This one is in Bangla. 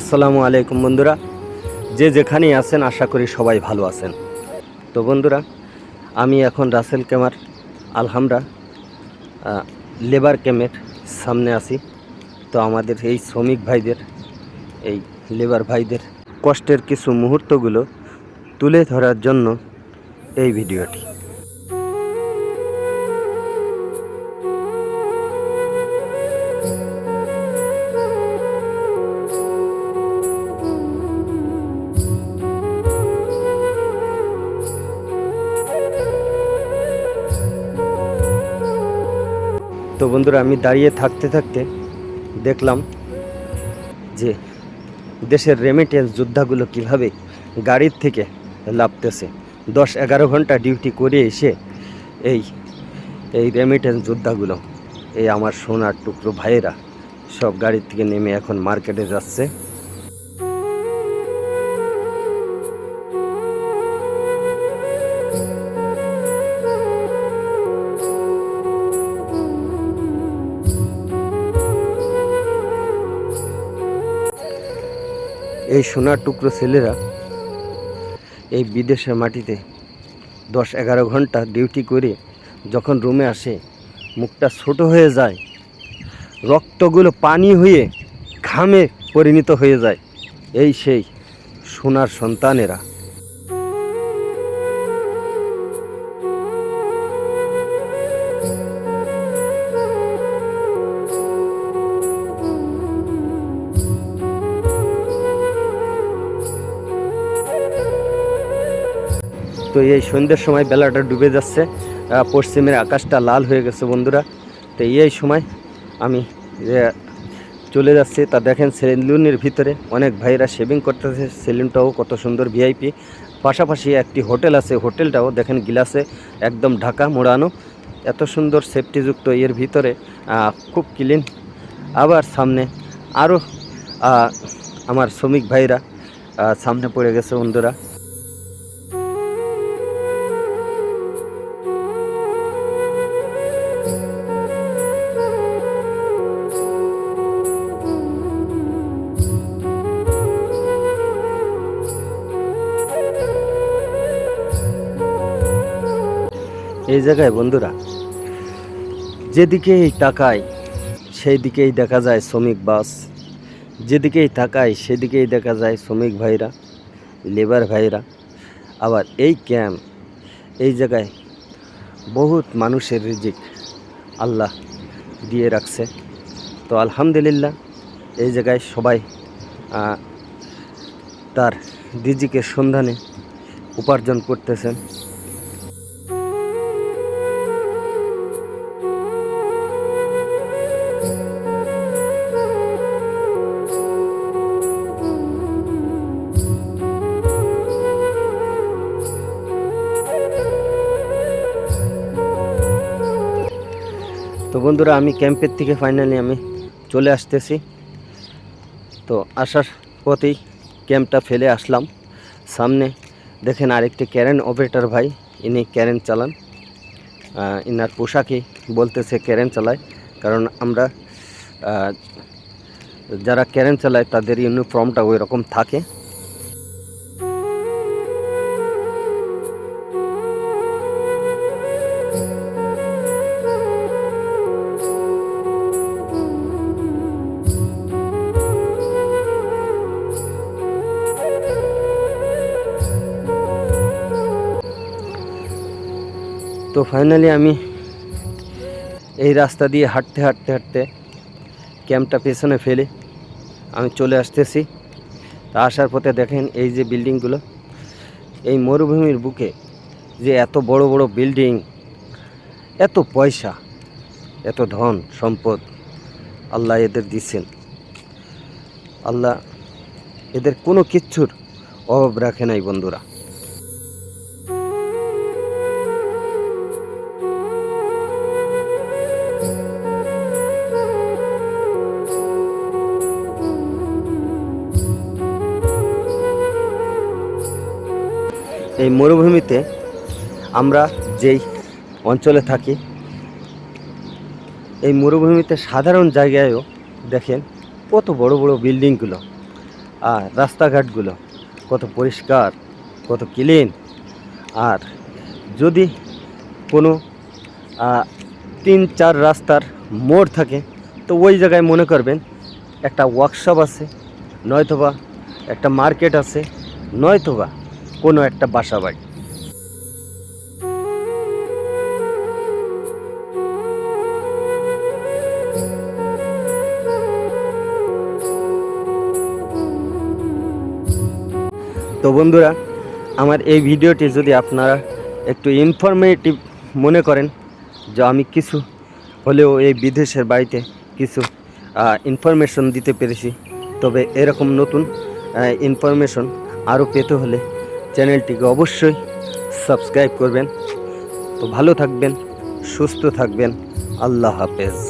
আসসালামু আলাইকুম বন্ধুরা। যে যেখানেই আছেন, আশা করি সবাই ভালো আছেন। তো বন্ধুরা, আমি এখন রাসেল ক্যামার আলহামরা লেবার ক্যাম্পের সামনে আছি। তো আমাদের এই শ্রমিক ভাইদের, এই লেবার ভাইদের কষ্টের কিছু মুহূর্তগুলো তুলে ধরার জন্য এই ভিডিওটি। তো বন্ধুরা, আমি দাঁড়িয়ে থাকতে থাকতে দেখলাম যে দেশের রেমিটেন্স যোদ্ধাগুলো কীভাবে গাড়ির থেকে লাভতেছে দশ এগারো ঘণ্টা ডিউটি করে এসে এই এই রেমিটেন্স যোদ্ধাগুলো, এই আমার সোনার টুকরো ভাইয়েরা সব গাড়ির থেকে নেমে এখন মার্কেটে যাচ্ছে। এই সোনার টুকরো ছেলেরা এই বিদেশের মাটিতে দশ এগারো ঘণ্টা ডিউটি করে যখন রুমে আসে, মুখটা ছোট হয়ে যায়, রক্তগুলো পানি হয়ে ঘামে পরিণত হয়ে যায়। এই সেই সোনার সন্তানেরা। তো এই সন্ধ্যের সময় বেলাটা ডুবে যাচ্ছে পশ্চিমের আকাশটা লাল হয়ে গেছে বন্ধুরা। তো এই সময় আমি চলে যাচ্ছি, তা দেখেন সেলুনের ভিতরে অনেক ভাইরা শেভিং করতেছে, সেলুনটাও কত সুন্দর ভিআইপি পাশাপাশি একটি হোটেল আছে, হোটেলটাও দেখেন গিলাসে একদম ঢাকা মোড়ানো। এত সুন্দর সেফটিযুক্ত এর ভিতরে খুব ক্লিন আবার সামনে আরও আমার শ্রমিক ভাইরা সামনে পড়ে গেছে বন্ধুরা। এই জায়গায় বন্ধুরা, যেদিকেই তাকায় সেই দিকেই দেখা যায় শ্রমিক বাস। যেদিকেই তাকায় সেদিকেই দেখা যায় শ্রমিক ভাইরা, লেবার ভাইরা। আবার এই ক্যাম্প, এই জায়গায় বহুত মানুষের রিজিক আল্লাহ দিয়ে রাখছে। তো আলহামদুলিল্লাহ, এই জায়গায় সবাই তার রিজিকের সন্ধানে উপার্জন করতেছেন। বন্ধুরা, আমি ক্যাম্পের থেকে ফাইনালি আমি চলে আসতেছি। তো আসার পথেই ক্যাম্পটা ফেলে আসলাম। সামনে দেখেন আরেকটি ক্যারেন অপারেটর ভাই, ইনি ক্যারেন চালান। ইনার পোশাকে বলতেছে ক্যারেন চালায়। কারণ আমরা যারা ক্যারেন চালায়, তাদের ইউনিফর্মটা ওই রকম থাকে। তো ফাইনালি আমি এই রাস্তা দিয়ে হাঁটতে হাঁটতে হাঁটতে ক্যাম্পটা পেছনে ফেলে আমি চলে আসতেছি। তা আসার পথে দেখেন এই যে বিল্ডিংগুলো এই মরুভূমির বুকে যে এত বড় বড় বিল্ডিং এত পয়সা, এত ধন, সম্পদ আল্লাহ এদের দিচ্ছেন। আল্লাহ এদের কোনো কিচ্ছুর অভাব রাখে নাই বন্ধুরা। এই মরুভূমিতে আমরা যেই অঞ্চলে থাকি, এই মরুভূমিতে সাধারণ জায়গায়ও দেখেন কত বড় বড় বিল্ডিংগুলো আর রাস্তাঘাটগুলো, কত পরিষ্কার, কত ক্লিন। আর যদি কোনো তিন চার রাস্তার মোড় থাকে, তো ওই জায়গায় মনে করবেন একটা ওয়ার্কশপ আছে, নয়তোবা একটা মার্কেট আছে, নয়তোবা কোনো একটা বাসা বাড়ি। তো বন্ধুরা, আমার এই ভিডিওটি যদি আপনারা একটু ইনফরমেটিভ মনে করেন, যে আমি কিছু হলেও এই বিদেশের বাড়িতে কিছু ইনফরমেশন দিতে পেরেছি, তবে এরকম নতুন ইনফরমেশন আরও পেতে হলে চ্যানেলটিকে অবশ্যই সাবস্ক্রাইব করবেন। তো ভালো থাকবেন সুস্থ থাকবেন। আল্লাহ হাফেজ।